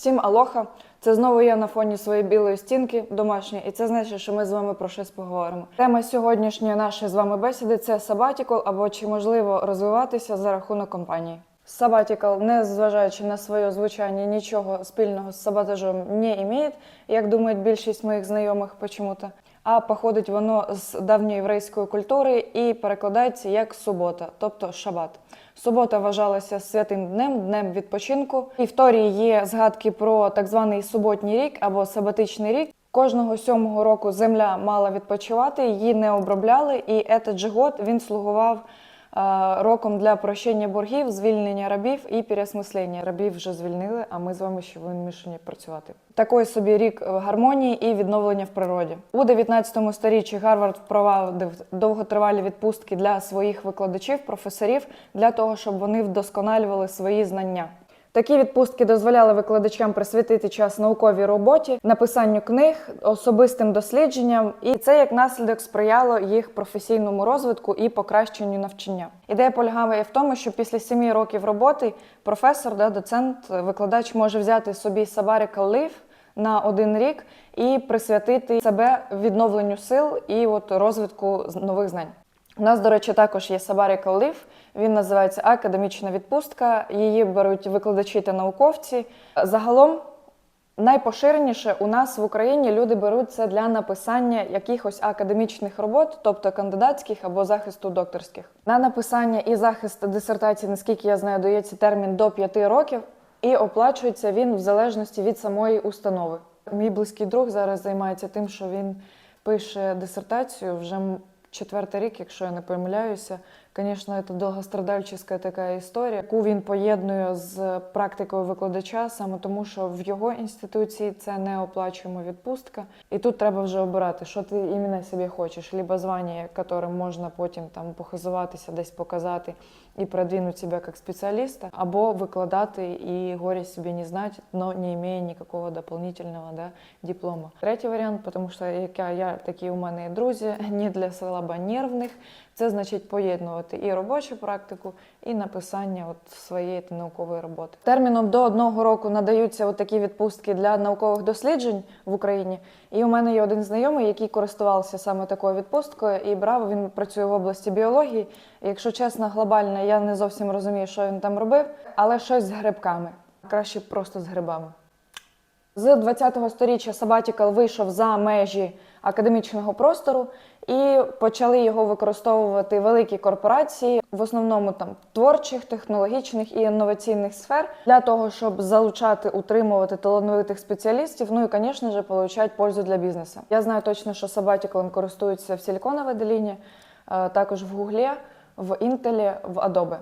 Всім алоха! Це знову я на фоні своєї білої стінки домашньої, і це значить, що ми з вами про щось поговоримо. Тема сьогоднішньої нашої з вами бесіди це Сабатікол або чи можливо розвиватися за рахунок компанії. Сабатікал, не зважаючи на своє звучання, нічого спільного з саботажем не імеє, як думають більшість моїх знайомих почему-то. А походить воно з давньоєврейської культури і перекладається як субота, тобто шабат. Субота вважалася святим днем, днем відпочинку. І в Торії є згадки про так званий суботній рік або сабатичний рік. Кожного сьомого року земля мала відпочивати, її не обробляли, і год він слугував роком для прощення боргів, звільнення рабів і переосмислення. Рабів вже звільнили, а ми з вами ще вимішені працювати. Такий собі рік гармонії і відновлення в природі. У 19 сторіччі Гарвард впровадив довготривалі відпустки для своїх викладачів, професорів для того, щоб вони вдосконалювали свої знання. Такі відпустки дозволяли викладачам присвятити час науковій роботі, написанню книг, особистим дослідженням, і це як наслідок сприяло їх професійному розвитку і покращенню навчання. Ідея полягає в тому, що після семи років роботи професор, да, доцент, викладач може взяти собі sabbatical leave на один рік і присвятити себе відновленню сил і от розвитку нових знань. У нас, до речі, також є sabbatical leave. Він називається академічна відпустка. Її беруть викладачі та науковці. Загалом найпоширеніше у нас в Україні люди беруть це для написання якихось академічних робот, тобто кандидатських або захисту докторських. На написання і захист дисертації, наскільки я знаю, дається термін до 5 років, і оплачується він в залежності від самої установи. Мій близький друг зараз займається тим, що він пише дисертацію вже четвертий рік, якщо я не помиляюся. Звісно, це довгострадальчиська така історія, яку він поєднує з практикою викладача, саме тому, що в його інституції це не оплачуємо відпустка. І тут треба вже обирати, що ти іменно собі хочеш, либо звання, яким можна потім там похизуватися, десь показати і продвинути себе як спеціаліста, або викладати і горі собі не знати, но не має ніякого дополнительного да, диплома. Третій варіант, тому що яка я такі у мене друзі, не для слабонервних, це значить поєднувати і робочу практику, і написання от своєї наукової роботи. Терміном до одного року надаються такі відпустки для наукових досліджень в Україні. І у мене є один знайомий, який користувався саме такою відпусткою і брав. Він працює в області біології. Якщо чесно, глобально я не зовсім розумію, що він там робив, але щось з грибками. Краще просто з грибами. З 20-го сторіччя Sabbatical вийшов за межі академічного простору і почали його використовувати великі корпорації, в основному там творчих, технологічних і інноваційних сфер, для того, щоб залучати, утримувати талановитих спеціалістів. Ну і, звісно ж, отримати пользу для бізнесу. Я знаю точно, що Sabbatical користуються в Силіконовій доліні, е, також в Гуглі, в Інтелі, в Adobe.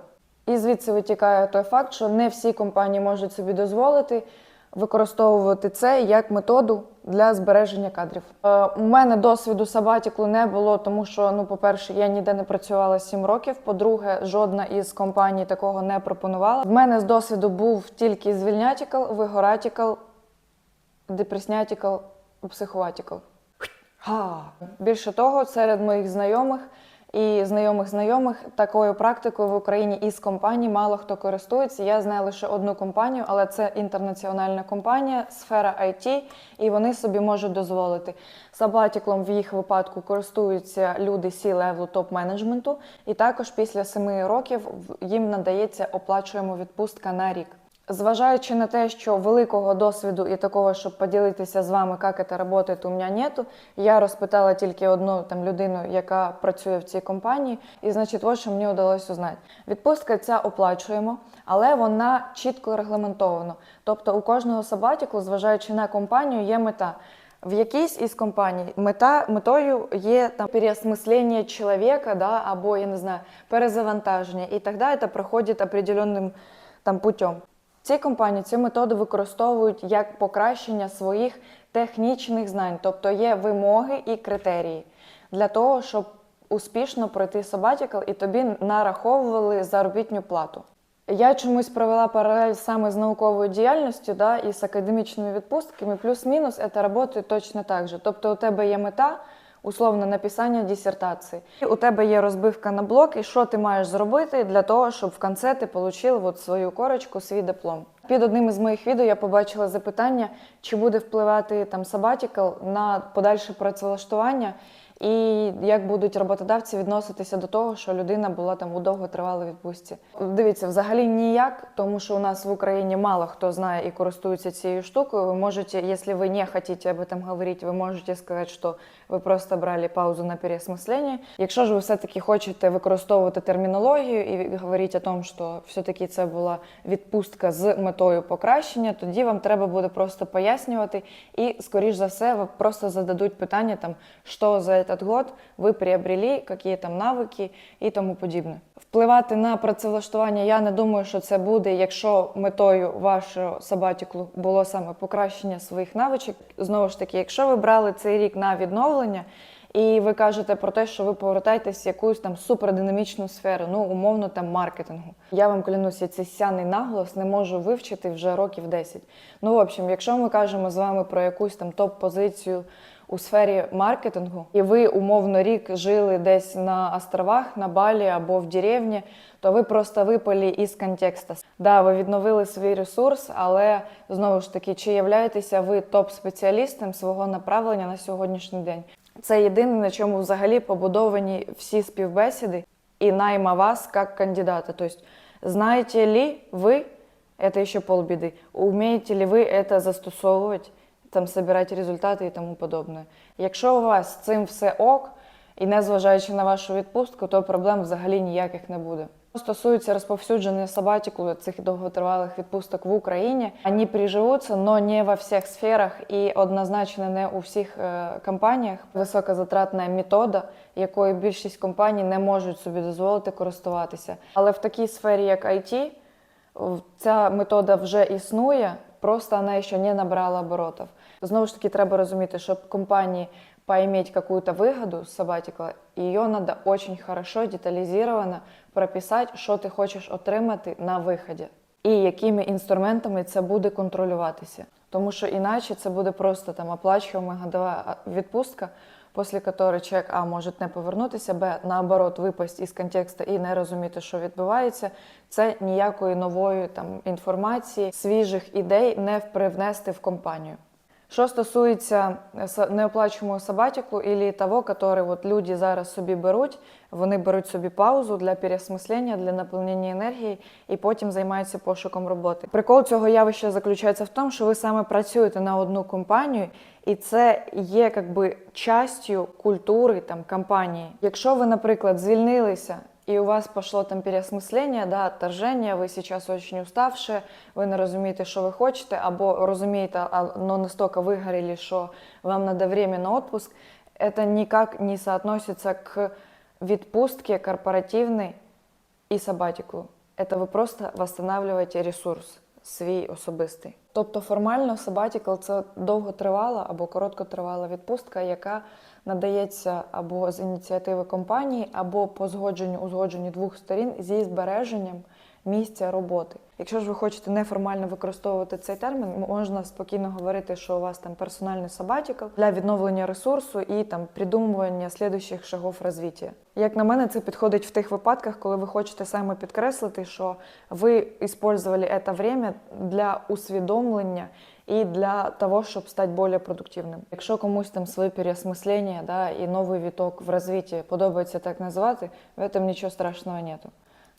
І звідси витікає той факт, що не всі компанії можуть собі дозволити використовувати це як методу для збереження кадрів. Е, у мене досвіду сабатіклу не було, тому що, ну, по-перше, я ніде не працювала 7 років. По-друге, жодна із компаній такого не пропонувала. В мене з досвіду був тільки звільнятікал, вигоратікал, депреснятікал, психоватікал. Ха! Більше того, серед моїх знайомих і знайомих знайомих такою практикою в Україні із компаній мало хто користується. Я знаю лише одну компанію, але це інтернаціональна компанія, сфера IT, і вони собі можуть дозволити. Сабатіклом в їх випадку користуються люди C-левелу топ-менеджменту, і також після семи років їм надається оплачуємо відпустка на рік. Зважаючи на те, що великого досвіду і такого, щоб поділитися з вами, як це працює, у мене нету, я розпитала тільки одну там людину, яка працює в цій компанії, і значить, ось що мені вдалося узнати. Відпустка ця оплачуємо, але вона чітко регламентована. Тобто у кожного сабатіку, зважаючи на компанію, є мета. В якійсь із компаній мета метою є там переосмислення чоловіка, да, або я не знаю, перезавантаження, і тоді це проходить определенним там путем. Ці компанії цю методу використовують як покращення своїх технічних знань, тобто є вимоги і критерії для того, щоб успішно пройти sabbatical і тобі нараховували заробітну плату. Я чомусь провела паралель саме з науковою діяльністю да, і з академічними відпустками, плюс-мінус це працює точно так же. Тобто у тебе є мета, условно написання дисертації. І у тебе є розбивка на блок, і що ти маєш зробити для того, щоб в конце ти отримав от свою корочку, свій диплом. Під одним із моїх відео я побачила запитання, чи буде впливати там sabbatical на подальше працевлаштування, і як будуть роботодавці відноситися до того, що людина була там у довготривалій відпустці. Дивіться, взагалі ніяк, тому що у нас в Україні мало хто знає і користується цією штукою. Ви можете, якщо ви не хочете об этом говорити, ви можете сказати, що ви просто брали паузу на переосмислення. Якщо ж ви все-таки хочете використовувати термінологію і говорити о тому, що все-таки це була відпустка з метою покращення, тоді вам треба буде просто пояснювати, і, скоріш за все, ви просто зададуть питання, там, що за этот год ви приобрели, які там навики і тому подібне. Впливати на працевлаштування я не думаю, що це буде, якщо метою вашого сабатіклу було саме покращення своїх навичок. Знову ж таки, якщо ви брали цей рік на відновлення. І ви кажете про те, що ви повертаєтесь в якусь там супердинамічну сферу, ну умовно там маркетингу. Я вам клянуся, цей сяний наголос не можу вивчити вже років 10. Ну, в общем, якщо ми кажемо з вами про якусь там топ-позицію у сфері маркетингу, і ви умовно рік жили десь на островах, на Балі або в деревні, то ви просто випали із контексту. Да, ви відновили свій ресурс, але знову ж таки, чи являєтеся ви топ-спеціалістом свого направлення на сьогоднішній день? Це єдине, на чому взагалі побудовані всі співбесіди і найма вас як кандидата. Тобто, знаєте ли ви, це ще полбіди, умієте ли ви це застосовувати, там, збирати результати і тому подобне. Якщо у вас з цим все ок, і не зважаючи на вашу відпустку, то проблем взагалі ніяких не буде. Стосується розповсюдження сабатіку цих довготривалих відпусток в Україні, вони приживуться, але не во всіх сферах і однозначно не у всіх е, компаніях. Високозатратна метода, якою більшість компаній не можуть собі дозволити користуватися. Але в такій сфері, як IT, ця метода вже існує, просто вона ще не набрала оборотів. Знову ж таки, треба розуміти, щоб компанії поиметь какую-то выгоду с сабатикла, ее надо хорошо деталізовано прописати, що ти хочеш отримати на виході, і якими інструментами це буде контролюватися. Тому що іначе це буде просто там оплачуємо годова відпустка, після якої чек А може не повернутися, Б наоборот випасть із контексту і не розуміти, що відбувається. Це ніякої нової там інформації, свіжих ідей не привнести в компанію. Що стосується е, неоплачуваного сабатіку і того, який от люди зараз собі беруть, вони беруть собі паузу для переосмислення, для наповнення енергії і потім займаються пошуком роботи. Прикол цього явища заключається в тому, що ви саме працюєте на одну компанію, і це є якби частю культури там компанії. Якщо ви, наприклад, звільнилися и у вас пошло там переосмислення, да, отторження, ви зараз очень уставші, ви не розумієте, що ви хочете, або розумієте, але настільки вигоріли, що вам треба время на отпуск, это никак не соотносится к відпустке корпоративной і сабатику. Це ви просто восстанавливаєте ресурс Свій особистий. Тобто формально сабатікл це довготривала або короткотривала відпустка, яка надається або з ініціативи компанії, або по згодженню узгодженню двох сторін зі збереженням місця роботи. Якщо ж ви хочете неформально використовувати цей термін, можна спокійно говорити, що у вас там персональний сабатікл для відновлення ресурсу і там придумування слідуючих шагів розвиття. Як на мене, це підходить в тих випадках, коли ви хочете саме підкреслити, що ви використовували це время для усвідомлення і для того, щоб стати більш продуктивним. Якщо комусь там своє переосмислення да, і новий віток в розвитті подобається так називати, в цьому нічого страшного нету.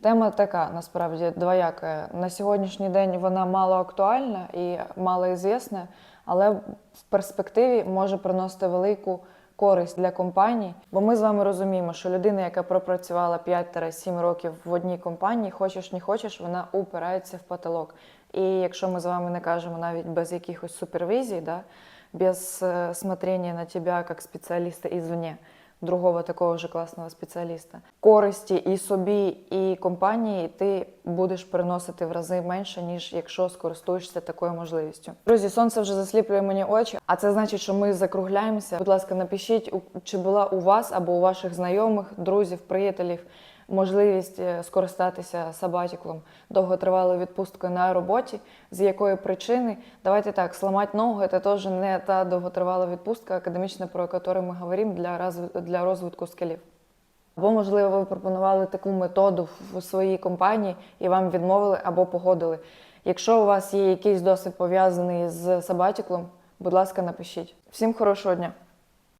Тема така насправді двояка. На сьогоднішній день вона мало актуальна і мало звісна, але в перспективі може приносити велику користь для компаній. Бо ми з вами розуміємо, що людина, яка пропрацювала 5-7 років в одній компанії, хочеш не хочеш, вона упирається в потолок. І якщо ми з вами не кажемо навіть без якихось супервізій, да, без е, смотрения на тебе як спеціаліста извне, другого такого ж класного спеціаліста. Користі і собі, і компанії ти будеш приносити в рази менше, ніж якщо скористуєшся такою можливістю. Друзі, сонце вже засліплює мені очі, а це значить, що ми закругляємося. Будь ласка, напишіть, чи була у вас або у ваших знайомих, друзів, приятелів можливість е, скористатися сабатіклом довготривалою відпусткою на роботі, з якої причини. Давайте так, сломати ногу це теж не та довготривала відпустка академічна, про яку ми говоримо для, для розвитку скелів. Або, можливо, ви пропонували таку методу в своїй компанії і вам відмовили або погодили. Якщо у вас є якийсь досвід пов'язаний з сабатіклом, будь ласка, напишіть. Всім хорошого дня!